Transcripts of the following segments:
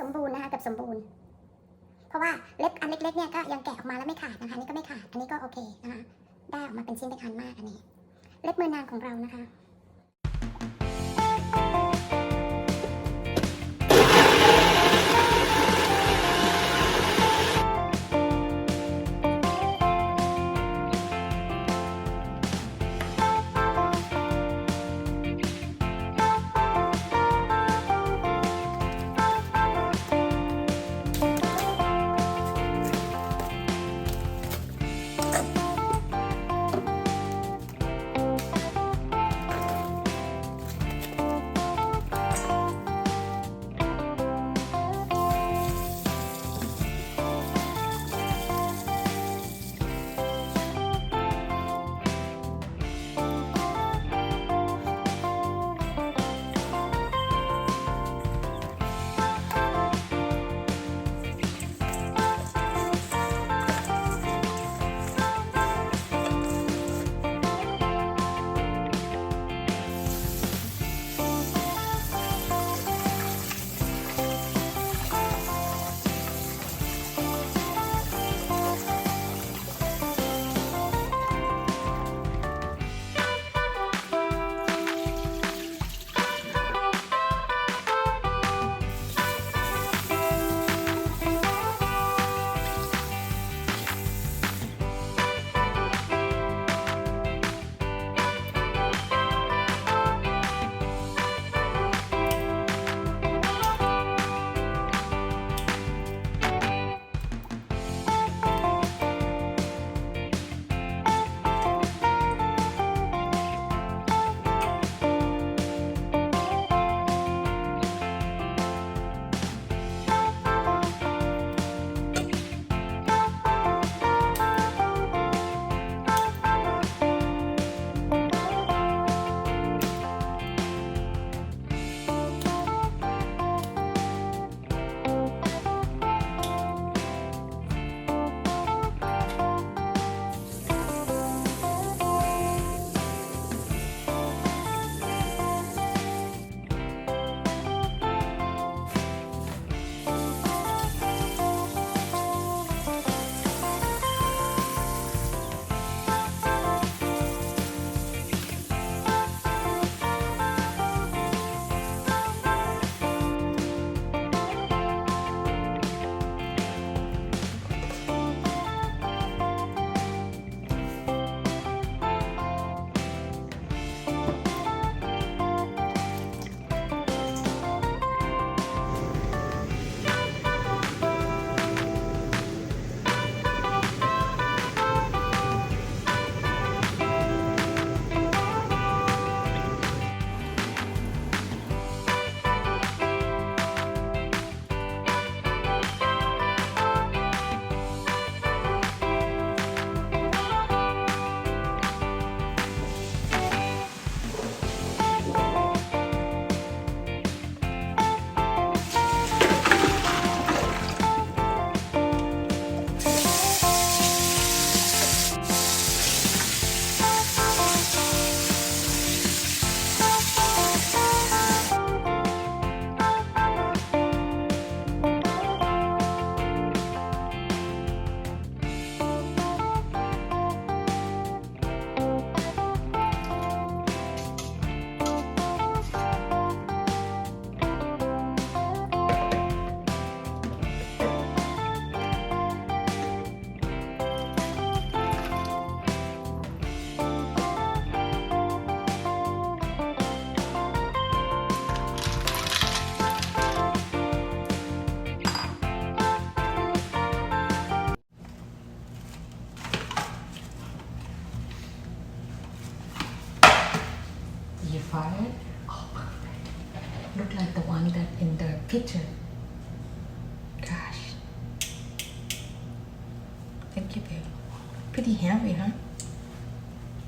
สมบูรณ์นะคะเกับสมบูรณ์ เพราะว่าเล็บอันเล็กๆเนี่ยก็ยังแกะออกมาแล้วไม่ขาดนะคะนนี่ก็ไม่ขาด อันนี้ก็โอเคนะคะได้ออกมาเป็นชิ้นเป็นอันมากอันนี้ เล็บมือนางของเรานะคะ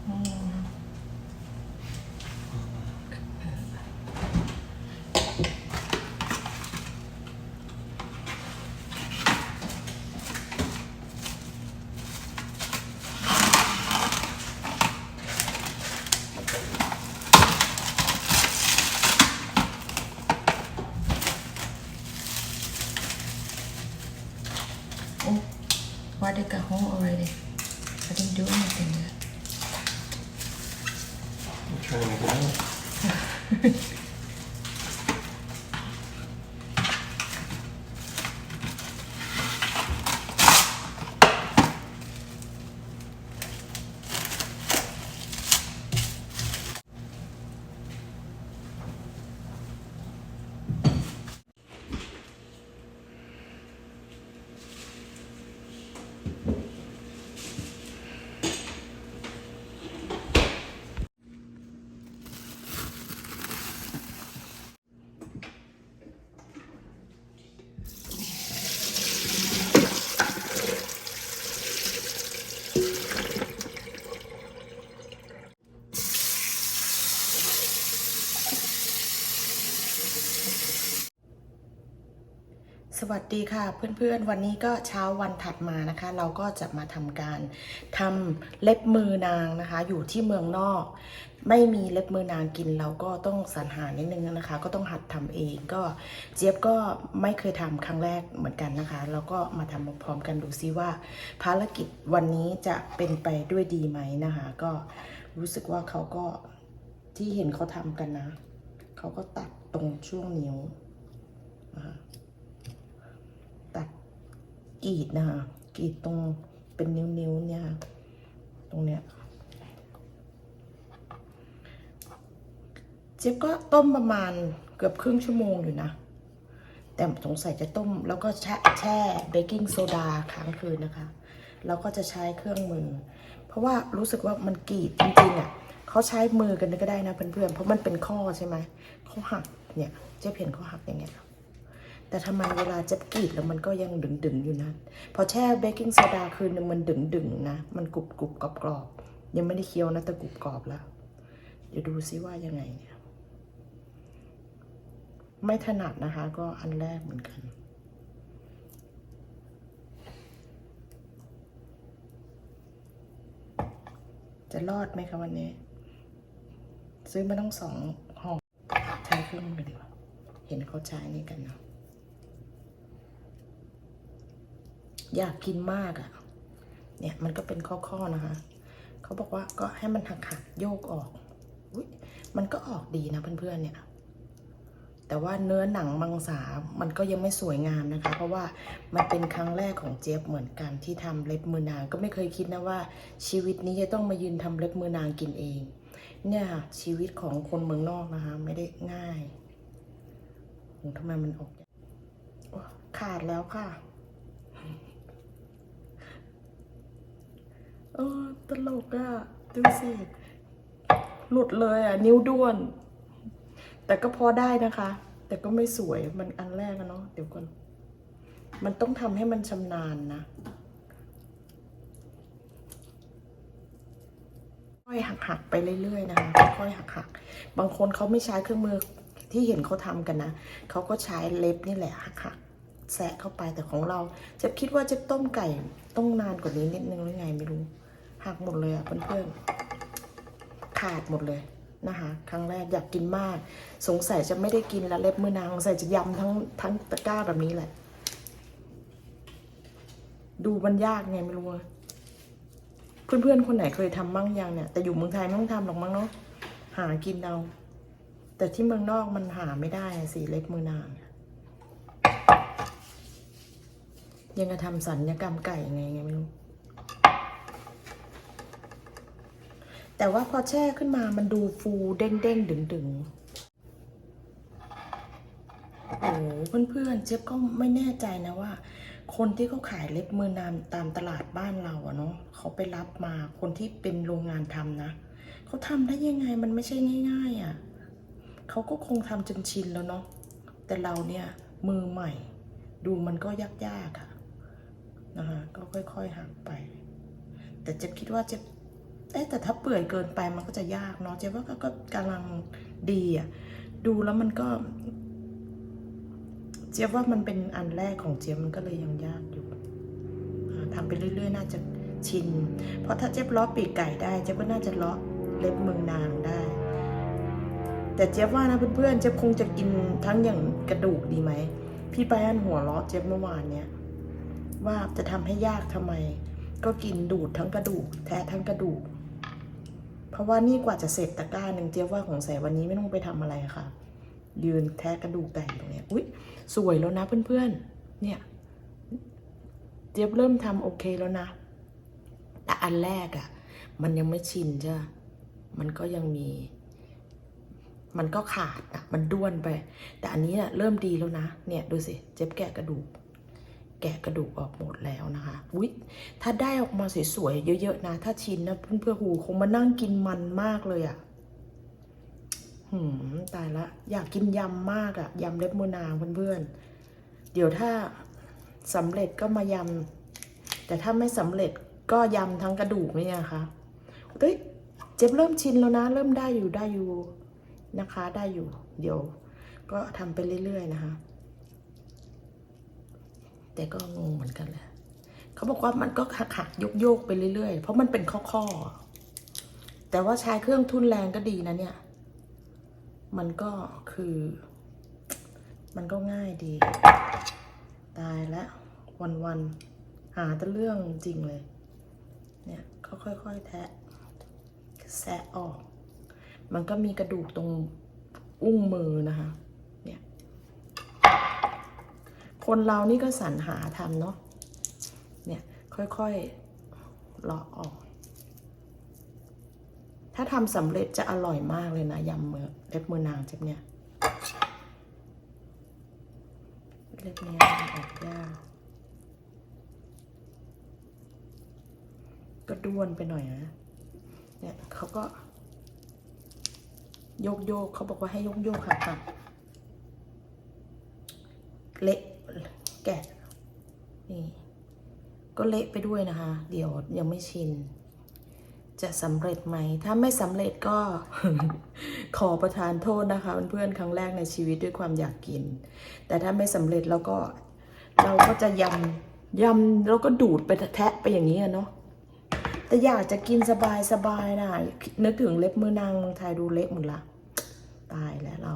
嗯。 สวัสดีค่ะเพื่อนๆ วันนี้ก็เช้าวันถัดมานะคะ เราก็จะมาทำการทำเล็บมือนางนะคะ อยู่ที่เมืองนอก ไม่มีเล็บมือนางกินเราก็ต้องสรรหานิดนึงนะคะ ก็ต้องหัดทำเองก็เจี๊ยบก็ไม่เคยทำครั้งแรกเหมือนกันนะคะแล้วก็มาทำพร้อมกันดูซิว่า ภารกิจวันนี้จะเป็นไปด้วยดีไหมนะคะ ก็รู้สึกว่าเขาก็ที่เห็นเขาทำกันนะ เขาก็ตัดตรงช่วงนิ้วนะคะ กรีดนะคะกรีดตรงเป็นนิ้วๆเนี่ยตรงเนี้ยเจ๊ยบก็ต้มประมาณเกือบครึ่งชั่วโมงอยู่นะ แต่สงสัยจะต้มแล้วก็แช่แช่เบกกิ้งโซดาค้างคืนนะคะแล้วก็จะใช้เครื่องมือ เพราะว่ารู้สึกว่ามันกรีดจริงๆอะเขาใช้มือกันก็ได้นะเพื่อนๆเพราะมันเป็นข้อใช่ไหมเขาหักเนี่ยเจ๊เห็นเขาหักอย่างเงี้ย แต่ทำไมเวลาจะกรีดแล้วมันก็ยังดึงดึงๆอยู่นะ พอแช่เบกกิ้งโซดาคืนมันดึงดึงๆนะ มันกรุบกรุบกรอบกรอบๆยังไม่ได้เคี้ยวนะแต่กรุบกรอบแล้ว เดี๋ยวดูซิว่ายังไงเนี่ย ไม่ถนัดนะคะ ก็อันแรกเหมือนกัน จะรอดไหมคะวันนี้ ซื้อมาต้องสองห่อใช้เครื่องมือดีกว่า เห็นเขาใช้นี่กันเนาะ อยากกินมากอะ่ะ เนี่ยมันก็เป็นข้อๆนะคะ เขาบอกว่าก็ให้มันหักๆโยกออกอุ๊ยมันก็ออกดีนะเพื่อนๆเนี่ย แต่ว่าเนื้อหนังมังสา มันก็ยังไม่สวยงามนะคะ เพราะว่ามันเป็นครั้งแรกของเจี๊ยบเหมือนกันที่ทำเล็บมือนาง ก็ไม่เคยคิดนะว่า ชีวิตนี้จะต้องมายืนทำเล็บมือนางกินเอง เนี่ยค่ะชีวิตของคนเมืองนอกนะคะ ไม่ได้ง่ายโหทำไมมันออกขาดแล้วค่ะ เออ ตลกอะดูสิ หลุดเลยอะนิ้วด้วน แต่ก็พอได้นะคะ แต่ก็ไม่สวยมันอันแรกอะเนาะเดี๋ยวก่อน มันต้องทำให้มันชำนาญนะค่อยหักๆไปเรื่อยๆนะคะค่อยๆหักๆบางคนเขาไม่ใช้เครื่องมือที่เห็นเขาทำกันนะเขาก็ใช้เล็บนี่แหละหักๆแสะเข้าไปแต่ของเราจะคิดว่าจะต้มไก่ต้องนานกว่านี้นิดนึงหรือไงไม่รู้ หักหมดเลยอะเพื่อนๆขาดหมดเลยนะคะ ครั้งแรกอยากกินมาก สงสัยจะไม่ได้กินแล้วเล็บมือนางสงสัยจะยำทั้งทั้งตะกร้าแบบนี้แหละ ดูมันยากไงไม่รู้อะเพื่อนๆคนไหนเคยทำมั่งยังเนี่ย แต่อยู่เมืองไทยไม่ต้องทำหรอกมั้งเนาะหากินเอา แต่ที่เมืองนอกมันหาไม่ได้สิเล็บมือนางยังจะทำสัญญกรรมไก่ยังไงไงไม่รู้ แต่ว่าพอแช่ขึ้นมามันดูฟูเด้งเด้งดึงดึงโอ้โหเพื่อนๆเจ๊บก็ไม่แน่ใจนะว่า คนที่เขาขายเล็บมือนามตามตลาดบ้านเราอะเนาะเขาไปรับมาคนที่เป็นโรงงานทำนะเขาทำได้ยังไงมันไม่ใช่ง่ายๆอะเขาก็คงทำจนชินแล้วเนาะแต่เราเนี่ยมือใหม่ ดูมันก็ยากๆอะนะคะก็ค่อยๆหักไป แต่เจ๊บคิดว่าเจ๊บ แต่ถ้าเปื่อยเกินไปมันก็จะยากเนาะเจ๊ว่าก็กำลังดีอะดูแล้วมันก็ เจ๊ว่ามันเป็นอันแรกของเจ๊มันก็เลยยังยากอยู่อ่าทำไปเรื่อย ๆ น่าจะชิน เพราะถ้าเจ๊บล้อปีกไก่ได้เจ๊ก็น่าจะล้อเล็บมือนางได้ แต่เจ๊ว่านะเพื่อนๆเจ๊คงจะกินทั้งอย่างกระดูกดีไหมพี่ไปอันหัวล้อเจ๊เมื่อวานเนี้ยว่าจะทำให้ยากทำไม ก็กินดูดทั้งกระดูก แทะทั้งกระดูก เพราะว่านี่กว่าจะเสร็จตะกร้าหนึ่งเจี๊ยบว่าของใส่วันนี้ไม่ต้องไปทำอะไรค่ะ ยืนแทะกระดูกไก่ตรงเนี้ยอุ้ยสวยแล้วนะเพื่อนๆ เนี่ย เจี๊ยบเริ่มทำโอเคแล้วนะ แต่อันแรกอะ่ะ มันยังไม่ชินใช่ปะมันก็ยังมี มันก็ขาดอะ มันด้วนไป แต่อันนี้เน่ะเริ่มดีแล้วนะ เนี่ยดูสิ เจ็บแกะกระดูก แกะกระดูกออกหมดแล้วนะคะอุ๊ยถ้าได้ออกมาสวยๆเยอะๆนะ ถ้าชินนะเพื่อนเพื่อหูคงมานั่งกินมันมากเลยอะ่ะหืมตายละ อยากกินยำมากอะ่ะยำเล็บมือนางเพื่อนๆ เดี๋ยวถ้าสำเร็จก็มายำ แต่ถ้าไม่สำเร็จก็ยำทั้งกระดูกเนี่นะคะเฮ้ยเจ็บเริ่มชินแล้วนะ เริ่มได้อยู่ได้อยู่นะคะ ได้อยู่ เดี๋ยว ก็ทำไปเรื่อยๆนะคะ แต่ก็งงเหมือนกันแหละเขาบอกว่ามันก็หักหักโยกโยกๆไปเรื่อยๆ เพราะมันเป็นข้อๆอแต่ว่าใช้เครื่องทุนแรงก็ดีนะเนี่ย มันก็คือ มันก็ง่ายดี ตายแล้ววันๆหาแต่เรื่องจริงเลย เนี่ยเขาค่อยๆแทะแซะออก มันก็มีกระดูกตรงอุ้งมือนะคะ เนี่ย คนเรานี่ก็สรรหาทำเนาะเนี่ยค่อยๆเลาะออก ถ้าทำสำเร็จจะอร่อยมากเลยนะยำเมือเล็บมือนางเจ็บเนี่ยเล็บเนี้ยออกยากก็ด้วนไปหน่อยนะเนี่ยเขาก็ โยกโยกเขาบอกว่าให้โยกโยกค่ะค่ะเละ แกะนี่ก็เละไปด้วยนะคะ เดี๋ยวยังไม่ชิน จะสำเร็จไหม ถ้าไม่สำเร็จก็ ขอประทานโทษนะคะเพื่อนๆครั้งแรกในชีวิตด้วยความอยากกิน แต่ถ้าไม่สำเร็จแล้วก็ เราก็จะยำยำแล้วก็ดูดไปแทะไปอย่างนี้เนาะแต่อยากจะกินสบายสบายนะนึกถึงเล็บมือนางไทยดูเละหมดละตายแล้วเรา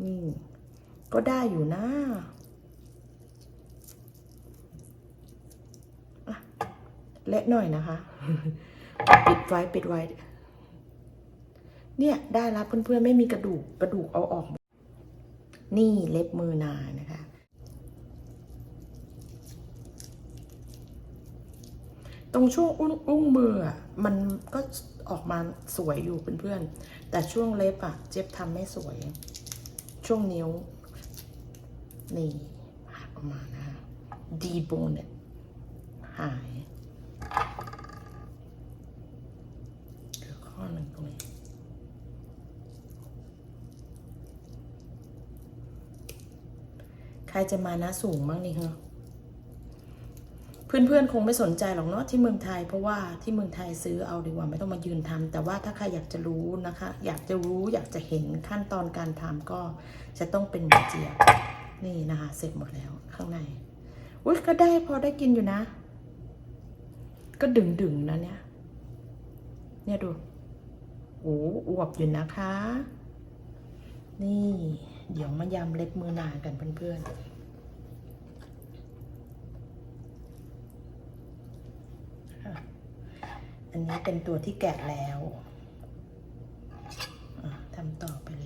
อืม ก็ได้อยู่นะเละหน่อยนะคะ ปิดไว้ปิดไว้ เนี่ยได้แล้วเพื่อนๆไม่มีกระดูกกระดูกเอาออก นี่เล็บมือนานะคะ ตรงช่วงอุ้งอุ้งมืออะมันก็ออกมาสวยอยู่เพื่อนๆแต่ช่วงเล็บอะ เจ็บทำไม่สวย ช่วงนิ้ว นี่หักออกมานะคะดีโบนเนี่ยหายเหลือข้อหนึ่งตรงนี้ใครจะมานะสูงบ้างนี่เหรอเพื่อนๆ คงไม่สนใจหรอกเนาะที่เมืองไทย เพราะว่าที่เมืองไทยซื้อเอาดีกว่าไม่ต้องมายืนทำแต่ว่าถ้าใครอยากจะรู้นะคะ อยากจะรู้อยากจะเห็นขั้นตอนการทำก็จะต้องเป็นหมูเจียบ นี่นะคะเสร็จหมดแล้วข้างในอุ้ยก็ได้พอได้กินอยู่นะ ก็ดึงดึงๆนะเนี่ย เนี่ยดูโอ้อวบอยู่นะคะ นี่ เดี๋ยวมายำเล็บมือนางกันเพื่อนๆอันนี้เป็นตัวที่แกะแล้วทำต่อไปเรื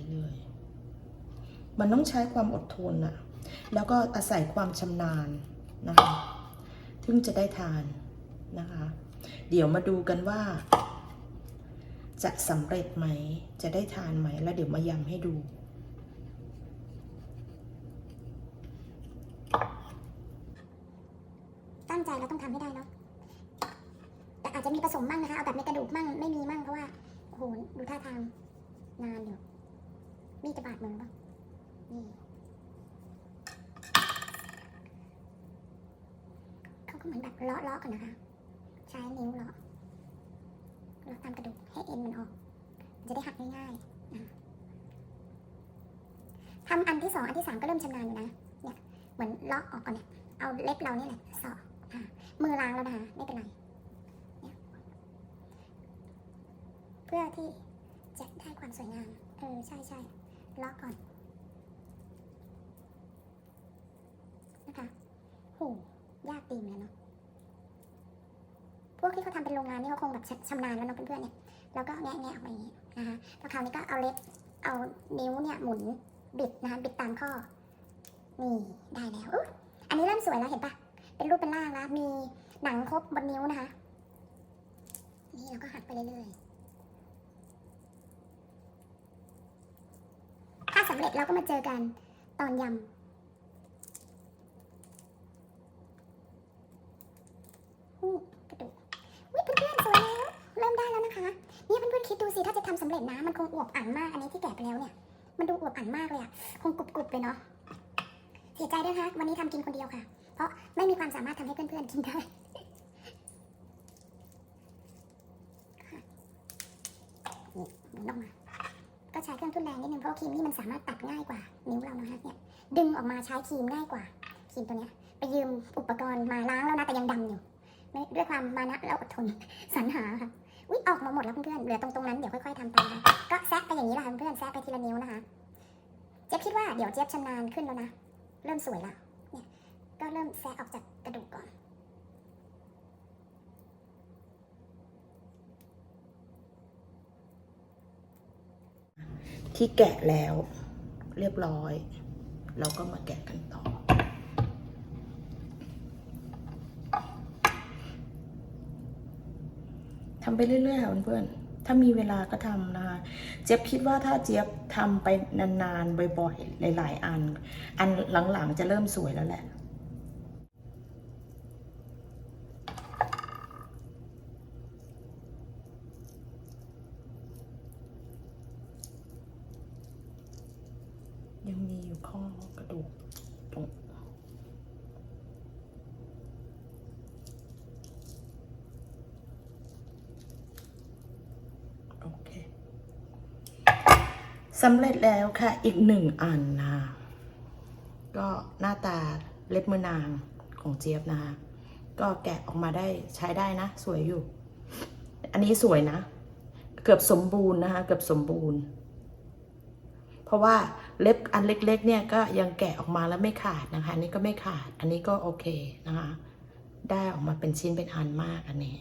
่อย มันต้องใช้ความอดทนอะแล้วก็อาศัยความชำนาญนะคะถึงจะได้ทานนะคะ เดี๋ยวมาดูกันว่า จะสำเร็จไหม จะได้ทานไหม แล้วเดี๋ยวมายำให้ดูตั้งใจเราต้องทำให้ได้เนาะแต่อาจจะมีผสมมั่งนะคะ เอาแบบในกระดูกมั่งไม่มีมั่งเพราะว่าโหดูท่าทางนานอยู่มีจะบาดมือปะ เขาก็เหมือนแบบเลาะเลาะๆกันนะคะ ใช้นิ้วเลาะเลาะตามกระดูกให้เอ็นมันออก จะได้หักง่ายๆทำอันที่สองอันที่สามก็เริ่มชำนาญอยู่นะ เนี่ย เหมือนเลาะออกก่อนเนี่ย เอาเล็บเรานี่แหละสอดอะมือล้างแล้วนะคะไม่เป็นไร เพื่อที่จะได้ความสวยงาม เออ ใช่ใช่เลาะก่อนนะคะ หยากดีมือนกันเนาะพวกที่เขาทำเป็นโรงงานนี่เขาคงแบบชชำนาญแล้วเนาะเพื่อนๆเนี่ยแล้วก็แงะแงะออกมาอย่างนี้นะคะแล้วคราวนี้ก็เอาเล็บเอานิ้วเนี่ยหมุนบิดนะคะบิดตามข้อนี่ได้แล้วออันนี้เริ่มสวยแล้วเห็นปะเป็นรูปเป็นร่างแล้วมีหนังครบบนนิ้วนะคะ นี่เราก็หักไปเรื่อยๆถ้าสำเร็จเราก็มาเจอกันตอนยำ นี่กระดูกวิเพื่อนๆสวยแล้วเริ่มได้แล้วนะคะเนี่ยเพื่อนๆคิดดูสิถ้าจะทำสำเร็จนะมันคงอวบอันมากอันนี้ที่แกะไปแล้วเนี่ย มันดูอวบอันมากเลยอะคงกรุบๆเลยเนาะเสียใจด้วยคะวันนี้ทำกินคนเดียวค่ะ เพราะไม่มีความสามารถทำให้เพื่อนๆกินได้นี่หมุนออกมา ก็ใช้เครื่องทุนแรงนิดนึงเพราะครีมนี่มันสามารถตัดง่ายกว่า นิ้วเรานะคะเนี่ย ดึงออกมาใช้ครีมง่ายกว่าครีมตัวเนี้ย ไปยืมอุปกรณ์มาล้างแล้วนะแต่ยังดำอยู่ ด้วยความมานะและอดทนสรรหาค่ะอุ๊ยออกมาหมดแล้วเพื่อนๆเหลือตรงตรงนั้นเดี๋ยวค่อยๆทำไปก็แซะไปอย่างนี้แหละค่ะเพื่อนๆแซะไปทีละนิ้วนะคะ เจี๊ยบคิดว่าเดี๋ยวเจี๊ยบชำนาญขึ้นแล้วนะ เริ่มสวยละเนี่ยก็เริ่มแซะออกจากกระดูกก่อนที่แกะแล้วเรียบร้อย เราก็มาแกะกันต่อ ทำไปเรื่อยๆค่ะเพื่อนๆ ถ้ามีเวลาก็ทำนะคะ เจี๊ยบคิดว่าถ้าเจี๊ยบทำไปนานๆ บ่อยๆ หลาย ๆ อัน อันหลังๆ จะเริ่มสวยแล้วแหละ ยังมีอยู่ข้อกระดูกตรง โอเค สำเร็จแล้วค่ะ อีกหนึ่งอันนะก็หน้าตาเล็บมือนางของเจี๊ยบนะคะก็แกะออกมาได้ใช้ได้นะ สวยอยู่ อันนี้สวยนะ เกือบสมบูรณ์นะคะเกือบสมบูรณ์ เพราะว่าเล็บอันเล็ก ๆ เนี่ยก็ยังแกะออกมาแล้วไม่ขาดนะคะอันนี้ก็ไม่ขาด อันนี้ก็โอเคนะคะได้ออกมาเป็นชิ้นเป็นอันมากอันนี้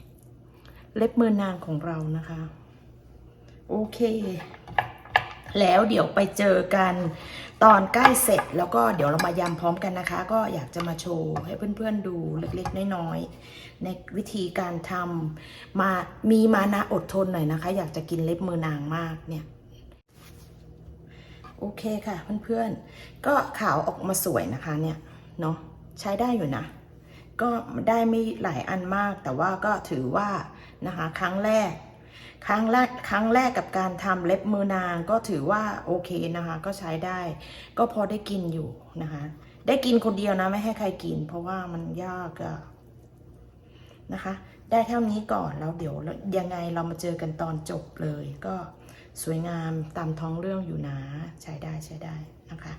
เล็บมือนางของเรานะคะ โอเค แล้วเดี๋ยวไปเจอกันตอนใกล้เสร็จแล้วก็เดี๋ยวเรามายำพร้อมกันนะคะ ก็อยากจะมาโชว์ให้เพื่อนๆดูเล็กๆ น้อยๆ ในวิธีการทำมามีมานะอดทนหน่อยนะคะ อยากจะกินเล็บมือนางมากเนี่ย โอเคค่ะเพื่อนๆ ก็ขาวออกมาสวยนะคะเนี่ยเนาะใช้ได้อยู่นะ ก็ได้ไม่หลายอันมากแต่ว่าก็ถือว่านะคะ ครั้งแรก ครั้งแรกครั้งแรกกับการทำเล็บมือนางก็ถือว่าโอเคนะคะ ก็ใช้ได้ ก็พอได้กินอยู่นะคะ ได้กินคนเดียวนะไม่ให้ใครกิน เพราะว่ามันยากอะนะคะ ได้เท่านี้ก่อนแล้วเดี๋ยวยังไงเรามาเจอกันตอนจบเลย ก็สวยงามตามท้องเรื่องอยู่นะใช้ได้ใช้ได้นะคะ